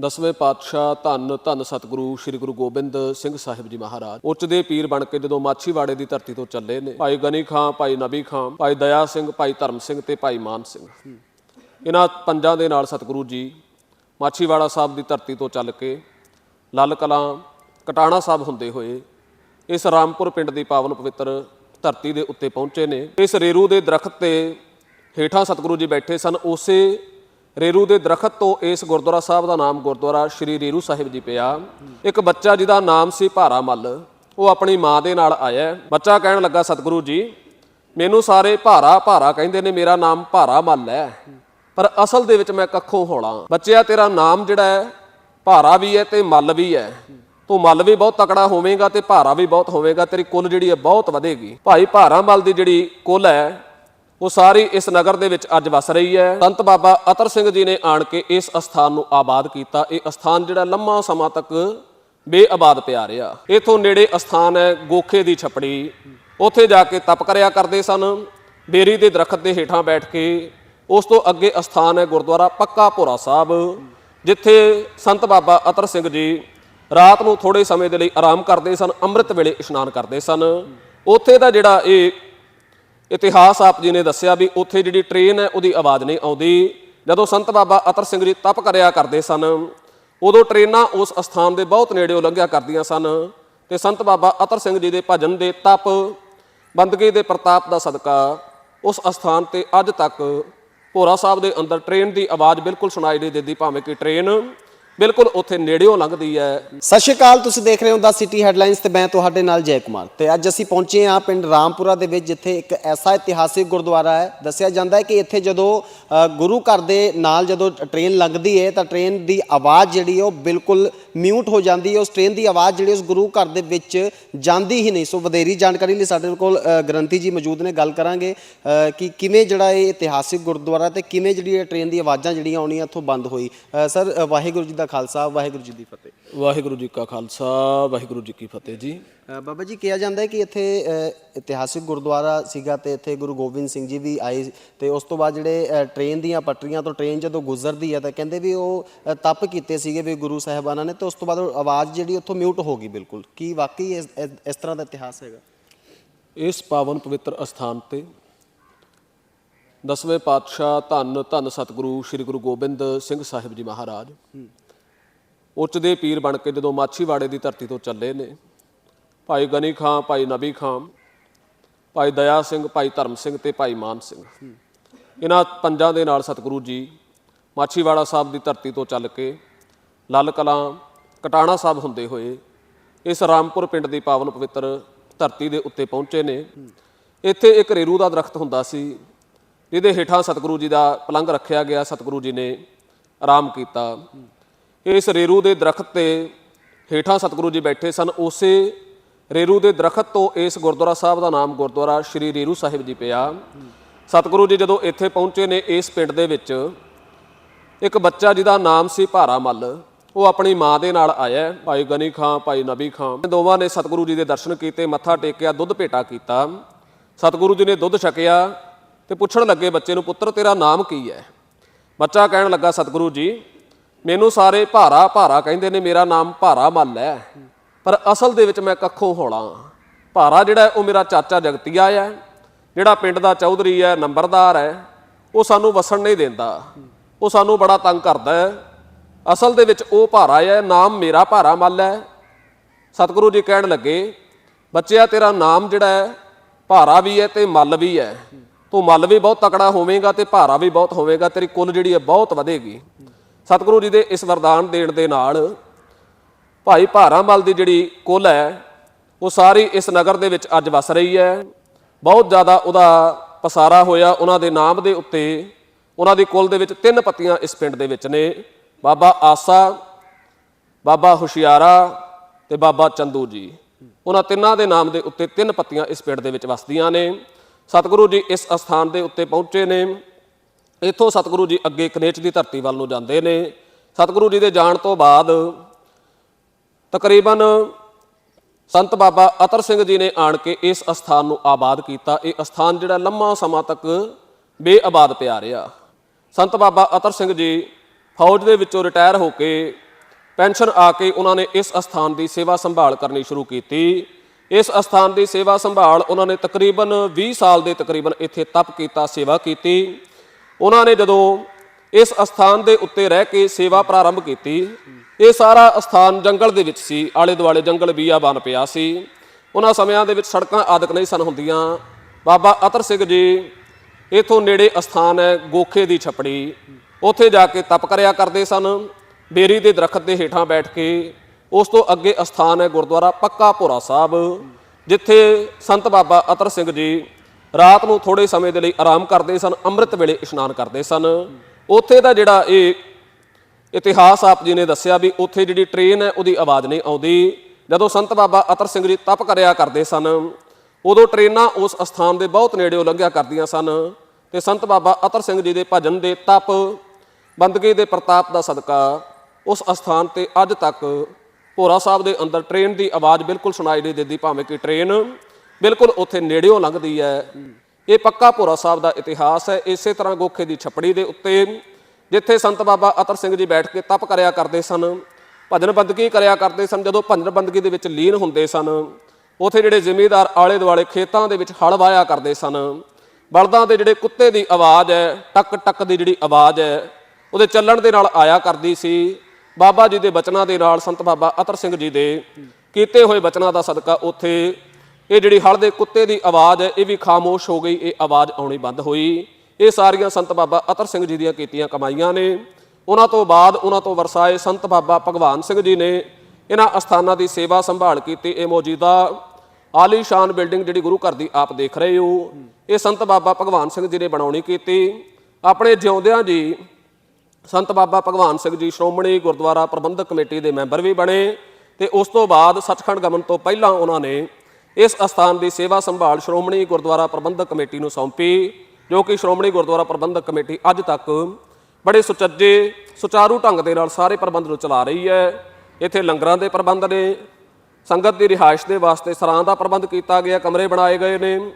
ਦਸਵੇਂ ਪਾਤਸ਼ਾਹ ਧੰਨ ਧੰਨ ਸਤਿਗੁਰੂ ਸ੍ਰੀ ਗੁਰੂ ਗੋਬਿੰਦ ਸਿੰਘ ਸਾਹਿਬ ਜੀ ਮਹਾਰਾਜ। ਉੱਚ ਦੇ ਪੀਰ ਬਣ ਕੇ ਜਦੋਂ ਮਾਛੀਵਾੜੇ ਦੀ ਧਰਤੀ ਤੋਂ ਚੱਲੇ ਨੇ, ਭਾਈ ਗਨੀ ਖਾਂ, ਭਾਈ ਨਬੀ ਖਾਂ, ਭਾਈ ਦਇਆ ਸਿੰਘ, ਭਾਈ ਧਰਮ ਸਿੰਘ ਤੇ ਭਾਈ ਮਾਨ ਸਿੰਘ। ਇਹਨਾਂ ਪੰਜਾਂ ਦੇ ਨਾਲ ਸਤਿਗੁਰੂ ਜੀ ਮਾਛੀਵਾੜਾ ਸਾਹਿਬ ਦੀ ਧਰਤੀ ਤੋਂ ਚੱਲ ਕੇ ਲਾਲ ਕਲਾਂ, ਕਟਾਣਾ ਸਾਹਿਬ ਹੁੰਦੇ ਹੋਏ ਇਸ ਰਾਮਪੁਰ ਪਿੰਡ ਦੀ ਪਾਵਨ ਪਵਿੱਤਰ ਧਰਤੀ ਦੇ ਉੱਤੇ ਪਹੁੰਚੇ ਨੇ। ਇਸ ਰੇਰੂ ਦੇ ਦਰਖਤ ਤੇ ਹੇਠਾਂ ਸਤਿਗੁਰੂ ਜੀ ਬੈਠੇ ਸਨ। ਉਸੇ ਰੇਰੂ ਦੇ ਦਰਖਤ ਤੋਂ ਇਸ ਗੁਰਦੁਆਰਾ ਸਾਹਿਬ ਦਾ ਨਾਮ ਗੁਰਦੁਆਰਾ ਸ਼੍ਰੀ ਰੇਰੂ ਸਾਹਿਬ ਜੀ ਪਿਆ। ਇੱਕ ਬੱਚਾ ਜਿਹਦਾ ਨਾਮ ਸੀ ਭਾਰਾ ਮੱਲ, ਉਹ ਆਪਣੀ ਮਾਂ ਦੇ ਨਾਲ ਆਇਆ। ਬੱਚਾ ਕਹਿਣ ਲੱਗਾ, ਸਤਿਗੁਰੂ ਜੀ, ਮੈਨੂੰ ਸਾਰੇ ਭਾਰਾ ਭਾਰਾ ਕਹਿੰਦੇ ਨੇ, ਮੇਰਾ ਨਾਮ ਭਾਰਾ ਮੱਲ ਹੈ, ਪਰ ਅਸਲ ਦੇ ਵਿੱਚ ਮੈਂ ਕੱਖੋਂ ਹੋਲਾ ਬੱਚਿਆ, ਤੇਰਾ ਨਾਮ ਜਿਹੜਾ ਹੈ, ਭਾਰਾ ਵੀ ਹੈ ਤੇ ਮੱਲ ਵੀ ਹੈ। ਤੂੰ ਮੱਲ ਵੀ ਬਹੁਤ ਤਕੜਾ ਹੋਵੇਂਗਾ ਤੇ ਭਾਰਾ ਵੀ ਬਹੁਤ ਹੋਵੇਗਾ, ਤੇਰੀ ਕੁੱਲ ਜਿਹੜੀ ਹੈ ਬਹੁਤ ਵਧੇਗੀ। ਭਾਈ, ਭਾਰਾ ਮੱਲ ਦੀ ਜਿਹੜੀ ਕੁੱਲ ਹੈ ਉਹ ਸਾਰੀ ਇਸ ਨਗਰ ਦੇ ਵਿੱਚ ਅੱਜ ਵਸ ਰਹੀ ਹੈ। ਸੰਤ ਬਾਬਾ ਅਤਰ ਸਿੰਘ ਜੀ ਨੇ ਆਣ ਕੇ ਇਸ ਅਸਥਾਨ ਨੂੰ ਆਬਾਦ ਕੀਤਾ। ਇਹ ਅਸਥਾਨ ਜਿਹੜਾ ਲੰਮਾ ਸਮਾਂ ਤੱਕ ਬੇਆਬਾਦ ਪਿਆ ਰਿਹਾ। ਇਥੋਂ ਨੇੜੇ ਅਸਥਾਨ ਹੈ ਗੋਖੇ ਦੀ ਛਪੜੀ। ਉੱਥੇ ਜਾ ਕੇ ਤਪ ਕਰਿਆ ਕਰਦੇ ਸਨ। ਬੇਰੀ ਦੇ ਦਰਖਤ ਦੇ ਹੇਠਾਂ ਬੈਠ ਕੇ ਉਸ ਤੋਂ ਅੱਗੇ ਅਸਥਾਨ ਹੈ ਗੁਰਦੁਆਰਾ ਪੱਕਾ ਭੋਰਾ ਸਾਹਿਬ, ਜਿੱਥੇ ਸੰਤ ਬਾਬਾ ਅਤਰ ਸਿੰਘ ਜੀ ਰਾਤ ਨੂੰ ਥੋੜੇ ਸਮੇਂ ਦੇ ਲਈ ਆਰਾਮ ਕਰਦੇ ਸਨ, ਅੰਮ੍ਰਿਤ ਵੇਲੇ ਇਸ਼ਨਾਨ ਕਰਦੇ ਸਨ। ਉੱਥੇ ਦਾ ਜਿਹੜਾ ਇਹ ਇਤਿਹਾਸ ਆਪ ਜੀ ਨੇ ਦੱਸਿਆ ਵੀ ਉੱਥੇ ਜਿਹੜੀ ਟ੍ਰੇਨ ਹੈ, ਉਹਦੀ ਆਵਾਜ਼ ਨਹੀਂ ਆਉਂਦੀ। ਜਦੋਂ ਸੰਤ ਬਾਬਾ ਅਤਰ ਸਿੰਘ ਜੀ ਤਪ ਕਰਿਆ ਕਰਦੇ ਸਨ, ਉਦੋਂ ਟ੍ਰੇਨਾਂ ਉਸ ਅਸਥਾਨ ਦੇ ਬਹੁਤ ਨੇੜਿਓਂ ਲੰਘਿਆ ਕਰਦੀਆਂ ਸਨ ਤੇ ਸੰਤ ਬਾਬਾ ਅਤਰ ਸਿੰਘ ਜੀ ਦੇ ਭਜਨ ਦੇ ਤਪ, ਬੰਦਗੀ ਦੇ ਪ੍ਰਤਾਪ ਦਾ ਸਦਕਾ ਉਸ ਅਸਥਾਨ ਤੇ ਅੱਜ ਤੱਕ ਭੋਰਾ ਸਾਹਿਬ ਦੇ ਅੰਦਰ ਟ੍ਰੇਨ ਦੀ ਆਵਾਜ਼ ਬਿਲਕੁਲ ਸੁਣਾਈ ਨਹੀਂ ਦਿੰਦੀ, ਭਾਵੇਂ ਕਿ ਟ੍ਰੇਨ ਬਿਲਕੁਲ ਉੱਥੇ ਨੇੜਿਓਂ ਲੰਘਦੀ ਹੈ। ਸਤਿ ਸ਼੍ਰੀ ਅਕਾਲ ਤੁਸੀਂ ਦੇਖ ਰਹੇ ਹੋ ਦਾ ਸਿਟੀ ਹੈਡਲਾਈਨਸ ਤੇ ਮੈਂ ਤੁਹਾਡੇ ਨਾਲ ਜੈ ਕੁਮਾਰ। ਤੇ ਅੱਜ ਅਸੀਂ ਪਹੁੰਚੇ ਹਾਂ ਪਿੰਡ ਰਾਮਪੁਰਾ ਦੇ ਵਿੱਚ ਜਿੱਥੇ ਇੱਕ ਐਸਾ ਇਤਿਹਾਸਿਕ ਗੁਰਦੁਆਰਾ ਹੈ। ਦੱਸਿਆ ਜਾਂਦਾ ਹੈ ਕਿ ਇੱਥੇ ਜਦੋਂ ਅ, ਗੁਰੂ ਘਰ ਦੇ ਨਾਲ ਜਦੋਂ ਟ੍ਰੇਨ ਲੰਘਦੀ ਹੈ ਤਾਂ ਟ੍ਰੇਨ ਦੀ ਆਵਾਜ਼ ਜਿਹੜੀ ਹੈ ਉਹ ਬਿਲਕੁਲ ਮਿਊਟ ਹੋ ਜਾਂਦੀ ਹੈ, ਉਸ ਟ੍ਰੇਨ ਦੀ ਆਵਾਜ਼ ਜਿਹੜੀ ਉਸ ਗੁਰੂ ਘਰ ਦੇ ਵਿੱਚ ਜਾਂਦੀ ਹੀ ਨਹੀਂ। ਸੋ ਵਧੇਰੀ ਜਾਣਕਾਰੀ ਲਈ ਸਾਡੇ ਕੋਲ ਗ੍ਰੰਥੀ ਜੀ ਮੌਜੂਦ ਨੇ, ਗੱਲ ਕਰਾਂਗੇ ਕਿ ਕਿਵੇਂ ਜਿਹੜਾ ਇਹ ਇਤਿਹਾਸਿਕ ਗੁਰਦੁਆਰਾ ਤੇ ਕਿਵੇਂ ਜਿਹੜੀ ਇਹ ਟ੍ਰੇਨ ਦੀ ਆਵਾਜ਼ਾਂ ਜਿਹੜੀਆਂ ਆਉਣੀਆਂ ਇੱਥੋਂ ਬੰਦ ਹੋਈ। ਸਰ ਵਾਹਿਗੁਰੂ ਜੀ ਦਾ ਖਾਲਸਾ, ਵਾਹਿਗੁਰੂ ਜੀ ਦੀ ਫਤਿਹ। ਵਾਹਿਗੁਰੂ ਜੀ ਕਾ ਖਾਲਸਾ, ਵਾਹਿਗੁਰੂ ਜੀ ਕੀ ਫਤਿਹ ਜੀ। ਬਾਬਾ ਜੀ ਕਿਹਾ ਜਾਂਦਾ ਹੈ ਕਿ ਇੱਥੇ ਇਤਿਹਾਸਿਕ ਗੁਰਦੁਆਰਾ ਸੀਗਾ ਤੇ ਇੱਥੇ ਗੁਰੂ ਗੋਬਿੰਦ ਸਿੰਘ ਜੀ ਵੀ ਆਏ ਤੇ ਉਸ ਤੋਂ ਬਾਅਦ ਜਿਹੜੇ ਟ੍ਰੇਨ ਦੀਆਂ ਪਟਰੀਆਂ ਤੋਂ ਟ੍ਰੇਨ ਜਦੋਂ ਗੁਜ਼ਰਦੀ ਹੈ ਤਾਂ ਕਹਿੰਦੇ ਵੀ ਉਹ ਤਪ ਕੀਤੇ ਸੀਗੇ ਵੀ ਗੁਰੂ ਸਾਹਿਬਾਨਾਂ ਨੇ ਤੇ ਉਸ ਤੋਂ ਬਾਅਦ ਆਵਾਜ਼ ਜਿਹੜੀ ਉੱਥੋਂ ਮਿਊਟ ਹੋ ਗਈ ਬਿਲਕੁਲ। ਕੀ ਵਾਕਈ ਇਸ ਤਰ੍ਹਾਂ ਦਾ ਇਤਿਹਾਸ ਹੈਗਾ? ਇਸ ਪਾਵਨ ਪਵਿੱਤਰ ਅਸਥਾਨ ਤੇ ਦਸਵੇਂ ਪਾਤਸ਼ਾਹ ਧੰਨ ਧੰਨ ਸਤਿਗੁਰੂ ਸ੍ਰੀ ਗੁਰੂ ਗੋਬਿੰਦ ਸਿੰਘ ਸਾਹਿਬ ਜੀ ਮਹਾਰਾਜ ਉੱਚ ਦੇ ਪੀਰ ਬਣ ਕੇ ਜਦੋਂ ਮਾਛੀਵਾੜੇ ਦੀ ਧਰਤੀ ਤੋਂ ਚੱਲੇ ਨੇ ਭਾਈ ਗਨੀ ਖਾਂ, ਭਾਈ ਨਬੀ ਖਾਂ, ਭਾਈ ਦਇਆ ਸਿੰਘ, ਭਾਈ ਧਰਮ ਸਿੰਘ ਤੇ ਭਾਈ ਮਾਨ ਸਿੰਘ। ਇਹਨਾਂ ਪੰਜਾਂ ਦੇ ਨਾਲ ਸਤਿਗੁਰੂ ਜੀ ਮਾਛੀਵਾੜਾ ਸਾਹਿਬ ਦੀ ਧਰਤੀ ਤੋਂ ਚੱਲ ਕੇ ਲਾਲ ਕਲਾਂ, ਕਟਾਣਾ ਸਾਹਿਬ ਹੁੰਦੇ ਹੋਏ ਇਸ ਰਾਮਪੁਰ ਪਿੰਡ ਦੀ ਪਾਵਨ ਪਵਿੱਤਰ ਧਰਤੀ ਦੇ ਉੱਤੇ ਪਹੁੰਚੇ ਨੇ। ਇੱਥੇ ਇੱਕ ਰੇਰੂ ਦਾ ਦਰਖਤ ਹੁੰਦਾ ਸੀ, ਜਿਹਦੇ ਹੇਠਾਂ ਸਤਿਗੁਰੂ ਜੀ ਦਾ ਪਲੰਘ ਰੱਖਿਆ ਗਿਆ, ਸਤਿਗੁਰੂ ਜੀ ਨੇ ਆਰਾਮ ਕੀਤਾ। ਇਸ ਰੇਰੂ ਦੇ ਦਰਖਤ ਤੇ ਹੇਠਾਂ ਸਤਿਗੁਰੂ ਜੀ ਬੈਠੇ ਸਨ, ਉਸੇ ਰੇਰੂ ਦੇ ਦਰਖਤ ਤੋਂ ਇਸ ਗੁਰਦੁਆਰਾ ਸਾਹਿਬ ਦਾ ਨਾਮ ਗੁਰਦੁਆਰਾ ਸ਼੍ਰੀ ਰੇਰੂ ਸਾਹਿਬ ਜੀ ਪਿਆ। ਸਤਿਗੁਰੂ ਜੀ ਜਦੋਂ ਇੱਥੇ ਪਹੁੰਚੇ ਨੇ ਇਸ ਪਿੰਡ ਦੇ ਵਿੱਚ, ਇੱਕ ਬੱਚਾ ਜਿਹਦਾ ਨਾਮ ਸੀ ਭਾਰਾ ਮੱਲ, ਉਹ ਆਪਣੀ ਮਾਂ ਦੇ ਨਾਲ ਆਇਆ, ਭਾਈ ਗਨੀ ਖਾਂ, ਭਾਈ ਨਬੀ ਖਾਂ। ਦੋਵਾਂ ਨੇ ਸਤਿਗੁਰੂ ਜੀ ਦੇ ਦਰਸ਼ਨ ਕੀਤੇ, ਮੱਥਾ ਟੇਕਿਆ, ਦੁੱਧ ਭੇਟਾ ਕੀਤਾ। ਸਤਿਗੁਰੂ ਜੀ ਨੇ ਦੁੱਧ ਛਕਿਆ ਤੇ ਪੁੱਛਣ ਲੱਗੇ ਬੱਚੇ ਨੂੰ, ਪੁੱਤਰ, ਤੇਰਾ ਨਾਮ ਕੀ ਹੈ? ਬੱਚਾ ਕਹਿਣ ਲੱਗਾ, ਸਤਿਗੁਰੂ ਜੀ, ਮੈਨੂੰ ਸਾਰੇ ਭਾਰਾ ਭਾਰਾ ਕਹਿੰਦੇ ਨੇ, ਮੇਰਾ ਨਾਮ ਭਾਰਾ ਮੱਲ ਹੈ। ਪਰ ਅਸਲ ਦੇ ਵਿੱਚ ਮੈਂ ਕੱਖੋਂ ਹੋਣਾ ਭਾਰਾ ਜਿਹੜਾ ਉਹ ਮੇਰਾ ਚਾਚਾ ਜਗਤੀਆ ਹੈ। ਜਿਹੜਾ ਪਿੰਡ ਦਾ ਚੌਧਰੀ ਹੈ, ਨੰਬਰਦਾਰ ਹੈ, ਉਹ ਸਾਨੂੰ ਵਸਣ ਨਹੀਂ ਦਿੰਦਾ। ਉਹ ਸਾਨੂੰ ਬੜਾ ਤੰਗ ਕਰਦਾ ਹੈ। ਅਸਲ ਦੇ ਵਿੱਚ ਉਹ ਭਾਰਾ ਹੈ, ਨਾਮ ਮੇਰਾ ਭਾਰਾ ਮੱਲ ਹੈ। ਸਤਿਗੁਰੂ ਜੀ ਕਹਿਣ ਲੱਗੇ, ਬੱਚਿਆ, ਤੇਰਾ ਨਾਮ ਜਿਹੜਾ ਹੈ, ਭਾਰਾ ਵੀ ਹੈ ਤੇ ਮੱਲ ਵੀ ਹੈ। ਤੂੰ ਮੱਲ ਵੀ ਬਹੁਤ ਤਕੜਾ ਹੋਵੇਂਗਾ ਤੇ ਭਾਰਾ ਵੀ ਬਹੁਤ ਹੋਵੇਗਾ। ਤੇਰੀ ਕੁੱਲ ਜਿਹੜੀ ਹੈ, ਬਹੁਤ ਵਧੇਗੀ। ਸਤਿਗੁਰੂ ਜੀ ਦੇ ਇਸ ਵਰਦਾਨ ਦੇਣ ਦੇ ਨਾਲ ਭਾਈ ਭਾਰਾ ਮੱਲ ਦੀ ਜਿਹੜੀ ਕੁੱਲ ਹੈ, ਉਹ ਸਾਰੀ ਇਸ ਨਗਰ ਦੇ ਵਿੱਚ ਅੱਜ ਵਸ ਰਹੀ ਹੈ। ਬਹੁਤ ਜ਼ਿਆਦਾ ਉਹਦਾ ਪਸਾਰਾ ਹੋਇਆ, ਉਹਨਾਂ ਦੇ ਨਾਮ ਦੇ ਉੱਤੇ। ਉਹਨਾਂ ਦੀ ਕੁੱਲ ਦੇ ਵਿੱਚ ਤਿੰਨ ਪੱਤੀਆਂ ਇਸ ਪਿੰਡ ਦੇ ਵਿੱਚ ਨੇ। ਬਾਬਾ ਆਸਾ, ਬਾਬਾ ਹੁਸ਼ਿਆਰਾ ਤੇ ਬਾਬਾ ਚੰਦੂ ਜੀ। ਉਹਨਾਂ ਤਿੰਨਾਂ ਦੇ ਨਾਮ ਦੇ ਉੱਤੇ ਤਿੰਨ ਪੱਤੀਆਂ ਇਸ ਪਿੰਡ ਦੇ ਵਿੱਚ ਵਸਦੀਆਂ ਨੇ। ਸਤਿਗੁਰੂ ਜੀ ਇਸ ਅਸਥਾਨ ਦੇ ਉੱਤੇ ਪਹੁੰਚੇ ਨੇ। ਇੱਥੋਂ ਸਤਿਗੁਰੂ ਜੀ ਅੱਗੇ ਕਨੇਚ ਦੀ ਧਰਤੀ ਵੱਲ ਨੂੰ ਜਾਂਦੇ ਨੇ। ਸਤਿਗੁਰੂ ਜੀ ਦੇ ਜਾਣ ਤੋਂ ਬਾਅਦ ਤਕਰੀਬਨ ਸੰਤ ਬਾਬਾ ਅਤਰ ਸਿੰਘ ਜੀ ਨੇ ਆਣ ਕੇ ਇਸ ਅਸਥਾਨ ਨੂੰ ਆਬਾਦ ਕੀਤਾ। ਇਹ ਅਸਥਾਨ ਜਿਹੜਾ ਲੰਮਾ ਸਮਾਂ ਤੱਕ ਬੇਆਬਾਦ ਪਿਆ ਰਿਹਾ। ਸੰਤ ਬਾਬਾ ਅਤਰ ਸਿੰਘ ਜੀ ਫੌਜ ਦੇ ਵਿੱਚੋਂ ਰਿਟਾਇਰ ਹੋ ਕੇ ਪੈਨਸ਼ਨ ਆ ਕੇ ਉਹਨਾਂ ਨੇ ਇਸ ਅਸਥਾਨ ਦੀ ਸੇਵਾ ਸੰਭਾਲ ਕਰਨੀ ਸ਼ੁਰੂ ਕੀਤੀ। ਇਸ ਅਸਥਾਨ ਦੀ ਸੇਵਾ ਸੰਭਾਲ ਉਹਨਾਂ ਨੇ ਤਕਰੀਬਨ 20 ਸਾਲ ਦੇ ਤਕਰੀਬਨ ਇੱਥੇ ਤਪ ਕੀਤਾ, ਸੇਵਾ ਕੀਤੀ। ਉਹਨਾਂ ਨੇ ਜਦੋਂ ਇਸ ਅਸਥਾਨ ਦੇ ਉੱਤੇ ਰਹਿ ਕੇ ਸੇਵਾ ਪ੍ਰਾਰੰਭ ਕੀਤੀ ਇਹ ਸਾਰਾ ਅਸਥਾਨ ਜੰਗਲ ਦੇ ਵਿੱਚ ਸੀ ਆਲੇ ਦੁਆਲੇ ਜੰਗਲ ਬੀਆ ਬਨ ਪਿਆ ਸੀ। ਉਹਨਾਂ ਸਮਿਆਂ ਦੇ ਵਿੱਚ ਸੜਕਾਂ ਆਦਿਕ ਨਹੀਂ ਸਨ ਹੁੰਦੀਆਂ। ਬਾਬਾ ਅਤਰ ਸਿੰਘ ਜੀ ਇਥੋਂ ਨੇੜੇ ਅਸਥਾਨ ਹੈ, ਗੋਖੇ ਦੀ ਛਪੜੀ। ਉੱਥੇ ਜਾ ਕੇ ਤਪ ਕਰਿਆ ਕਰਦੇ ਸਨ। ਬੇਰੀ ਦੇ ਦਰਖਤ ਦੇ ਹੇਠਾਂ ਬੈਠ ਕੇ ਉਸ ਤੋਂ ਅੱਗੇ ਅਸਥਾਨ ਹੈ ਗੁਰਦੁਆਰਾ ਪੱਕਾ ਭੋਰਾ ਸਾਹਿਬ, ਜਿੱਥੇ ਸੰਤ ਬਾਬਾ ਅਤਰ ਸਿੰਘ ਜੀ ਰਾਤ ਨੂੰ ਥੋੜੇ ਸਮੇਂ ਦੇ ਲਈ ਆਰਾਮ ਕਰਦੇ ਸਨ, ਅੰਮ੍ਰਿਤ ਵੇਲੇ ਇਸ਼ਨਾਨ ਕਰਦੇ ਸਨ। ਉੱਥੇ ਦਾ ਜਿਹੜਾ ਇਹ ਇਤਿਹਾਸ ਆਪ ਜੀ ਨੇ ਦੱਸਿਆ ਵੀ ਉੱਥੇ ਜਿਹੜੀ ਟ੍ਰੇਨ ਹੈ, ਉਹਦੀ ਆਵਾਜ਼ ਨਹੀਂ ਆਉਂਦੀ। ਜਦੋਂ ਸੰਤ ਬਾਬਾ ਅਤਰ ਸਿੰਘ ਜੀ ਤਪ ਕਰਿਆ ਕਰਦੇ ਸਨ, ਉਦੋਂ ਟ੍ਰੇਨਾਂ ਉਸ ਅਸਥਾਨ ਦੇ ਬਹੁਤ ਨੇੜਿਓਂ ਲੰਘਿਆ ਕਰਦੀਆਂ ਸਨ ਤੇ ਸੰਤ ਬਾਬਾ ਅਤਰ ਸਿੰਘ ਜੀ ਦੇ ਭਜਨ ਦੇ ਤਪ, ਬੰਦਗੀ ਦੇ ਪ੍ਰਤਾਪ ਦਾ ਸਦਕਾ ਉਸ ਅਸਥਾਨ ਤੇ ਅੱਜ ਤੱਕ ਭੋਰਾ ਸਾਹਿਬ ਦੇ ਅੰਦਰ ਟ੍ਰੇਨ ਦੀ ਆਵਾਜ਼ ਬਿਲਕੁਲ ਸੁਣਾਈ ਨਹੀਂ ਦਿੰਦੀ, ਭਾਵੇਂ ਕਿ ਟ੍ਰੇਨ ਬਿਲਕੁਲ ਉੱਥੇ ਨੇੜਿਓਂ ਲੰਘਦੀ ਹੈ। ਇਹ ਪੱਕਾ ਭੋਰਾ ਸਾਹਿਬ ਦਾ ਇਤਿਹਾਸ ਹੈ। ਇਸੇ ਤਰ੍ਹਾਂ ਗੋਖੇ ਦੀ ਛਪੜੀ ਦੇ ਉੱਤੇ ਜਿੱਥੇ ਸੰਤ ਬਾਬਾ ਅਤਰ ਸਿੰਘ ਜੀ ਬੈਠ ਕੇ ਤਪ ਕਰਿਆ ਕਰਦੇ ਸਨ, ਭਜਨ ਬੰਦਗੀ ਕਰਿਆ ਕਰਦੇ ਸਨ, ਜਦੋਂ ਭਜਨ ਬੰਦਗੀ ਦੇ ਵਿੱਚ ਲੀਨ ਹੁੰਦੇ ਸਨ, ਉਥੇ ਜਿਹੜੇ ਜ਼ਿਮੀਦਾਰ ਆਲੇ ਦੁਆਲੇ ਖੇਤਾਂ ਦੇ ਵਿੱਚ ਹਲ ਵਾਇਆ ਕਰਦੇ ਸਨ, ਬਲਦਾਂ ਦੇ ਜਿਹੜੇ ਕੁੱਤੇ ਦੀ ਆਵਾਜ਼ ਹੈ ਟਕ ਟਕ ਦੀ ਜਿਹੜੀ ਆਵਾਜ਼ ਹੈ, ਉਹਦੇ ਚੱਲਣ ਦੇ ਨਾਲ ਆਇਆ ਕਰਦੀ ਸੀ। ਬਾਬਾ ਜੀ ਦੇ ਬਚਨਾਂ ਦੇ ਨਾਲ ਸੰਤ ਬਾਬਾ ਅਤਰ ਸਿੰਘ ਜੀ ਦੇ ਕੀਤੇ ਹੋਏ ਬਚਨਾਂ ਦਾ ਸਦਕਾ ਉੱਥੇ ਇਹ ਜਿਹੜੀ ਹਲ ਦੇ ਕੁੱਤੇ ਦੀ ਆਵਾਜ਼ ਹੈ, ਇਹ ਵੀ ਖਾਮੋਸ਼ ਹੋ ਗਈ, ਇਹ ਆਵਾਜ਼ ਆਉਣੀ ਬੰਦ ਹੋਈ। ਇਹ ਸਾਰੀਆਂ ਸੰਤ ਬਾਬਾ ਅਤਰ ਸਿੰਘ ਜੀ ਦੀਆਂ ਕੀਤੀਆਂ ਕਮਾਈਆਂ ਨੇ। ਉਹਨਾਂ ਤੋਂ ਬਾਅਦ ਉਹਨਾਂ ਤੋਂ ਵਰਸਾਏ ਸੰਤ ਬਾਬਾ ਭਗਵਾਨ ਸਿੰਘ ਜੀ ਨੇ ਇਹਨਾਂ ਅਸਥਾਨਾਂ ਦੀ ਸੇਵਾ ਸੰਭਾਲ ਕੀਤੀ। ਇਹ ਮੌਜੂਦਾ ਆਲੀਸ਼ਾਨ ਬਿਲਡਿੰਗ ਜਿਹੜੀ ਗੁਰੂ ਘਰ ਦੀ ਆਪ ਦੇਖ ਰਹੇ ਹੋ, ਇਹ ਸੰਤ ਬਾਬਾ ਭਗਵਾਨ ਸਿੰਘ ਜੀ ਨੇ ਬਣਾਉਣੀ ਕੀਤੀ। ਆਪਣੇ ਜਿਉਂਦਿਆਂ ਜੀ ਸੰਤ ਬਾਬਾ ਭਗਵਾਨ ਸਿੰਘ ਜੀ ਸ਼੍ਰੋਮਣੀ ਗੁਰਦੁਆਰਾ ਪ੍ਰਬੰਧਕ ਕਮੇਟੀ ਦੇ ਮੈਂਬਰ ਵੀ ਬਣੇ ਤੇ ਉਸ ਤੋਂ ਬਾਅਦ ਸੱਚਖੰਡ ਗਮਨ ਤੋਂ ਪਹਿਲਾਂ ਉਹਨਾਂ ਨੇ ਇਸ ਅਸਥਾਨ ਦੀ ਸੇਵਾ ਸੰਭਾਲ ਸ਼੍ਰੋਮਣੀ ਗੁਰਦੁਆਰਾ ਪ੍ਰਬੰਧਕ ਕਮੇਟੀ ਨੂੰ ਸੌਂਪੀ। ਜੋ ਕਿ ਸ਼੍ਰੋਮਣੀ ਗੁਰਦੁਆਰਾ ਪ੍ਰਬੰਧਕ ਕਮੇਟੀ ਅੱਜ ਤੱਕ ਬੜੇ ਸੁਚੱਜੇ, ਸੁਚਾਰੂ ਢੰਗ ਦੇ ਨਾਲ ਸਾਰੇ ਪ੍ਰਬੰਧ ਨੂੰ ਚਲਾ ਰਹੀ ਹੈ। ਇੱਥੇ ਲੰਗਰਾਂ ਦੇ ਪ੍ਰਬੰਧ ਨੇ, ਸੰਗਤ ਦੀ ਰਿਹਾਇਸ਼ ਦੇ ਵਾਸਤੇ ਸਰਾਂ ਦਾ ਪ੍ਰਬੰਧ ਕੀਤਾ ਗਿਆ, ਕਮਰੇ ਬਣਾਏ ਗਏ ਨੇ।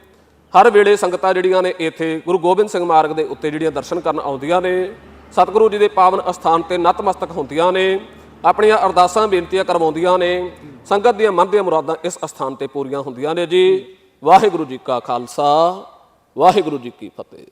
ਹਰ ਵੇਲੇ ਸੰਗਤਾਂ ਜਿਹੜੀਆਂ ਨੇ ਇੱਥੇ ਗੁਰੂ ਗੋਬਿੰਦ ਸਿੰਘ ਮਾਰਗ ਦੇ ਉੱਤੇ ਜਿਹੜੀਆਂ ਦਰਸ਼ਨ ਕਰਨ ਆਉਂਦੀਆਂ ਨੇ, ਸਤਿਗੁਰੂ ਜੀ ਦੇ ਪਾਵਨ ਅਸਥਾਨ ਤੇ ਨਤਮਸਤਕ ਹੁੰਦੀਆਂ ਨੇ, ਆਪਣੀਆਂ ਅਰਦਾਸਾਂ ਬੇਨਤੀਆਂ ਕਰਵਾਉਂਦੀਆਂ ਨੇ, ਸੰਗਤ ਦੀਆਂ ਮਨ ਦੀਆਂ ਮੁਰਾਦਾਂ ਇਸ ਅਸਥਾਨ ਤੇ ਪੂਰੀਆਂ ਹੁੰਦੀਆਂ ਨੇ ਜੀ। ਵਾਹਿਗੁਰੂ ਜੀ ਕਾ ਖਾਲਸਾ। ਵਾਹਿਗੁਰੂ ਜੀ ਕੀ ਫਤਿਹ।